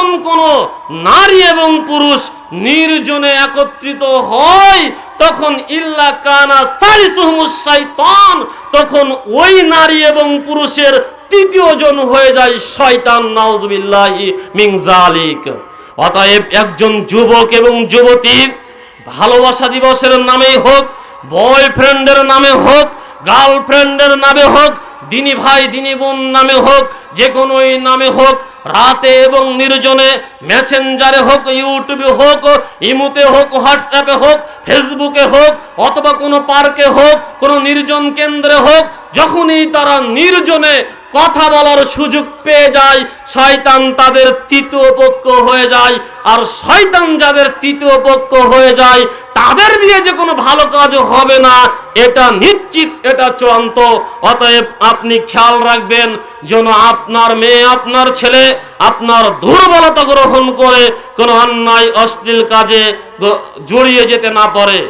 যখন কোনো নারী এবং পুরুষ নির্জনে একত্রিত হয়, তখন ইল্লা কানা শাইতান, তখন ওই নারী এবং পুরুষের তৃতীয় জন হয়ে যায় শয়তান, নাউজুবিল্লাহি মিন জালিক অতএব একজন যুবক এবং যুবতীর ভালোবাসা দিবসের নামেই হোক, বয়ফ্রেন্ডের নামে হোক, গার্লফ্রেন্ডের নামে হোক, দিনী ভাই, দিনী বোন নামে হোক, যে কোনো নামে হোক রাতে এবং নির্জনে মেসেঞ্জারে হোক, ইউটিউবে হোক, ইমুতে হোক, হোয়াটসঅ্যাপে হোক, ফেসবুকে হোক, অথবা কোনো পার্কে হোক, কোনো নির্জন কেন্দ্রে হোক, যখনই তারা নির্জনে কথা বলার সুযোগ পেয়ে যায়, শয়তান তাদের তৃতীয় পক্ষ হয়ে যায়। আর শয়তান যাদের তৃতীয় পক্ষ হয়ে যায় তাদের দিয়ে যে কোনো ভালো কাজ হবে না, এটা নিশ্চিত, এটা চূড়ান্ত। অতএব আপনি খেয়াল রাখবেন যেন আপনার মেয়ে, আপনার ছেলে আপনার দুর্বলতা গ্রহণ করে কোনো অন্যায়, অশ্লীল কাজে জড়িয়ে যেতে না পারে।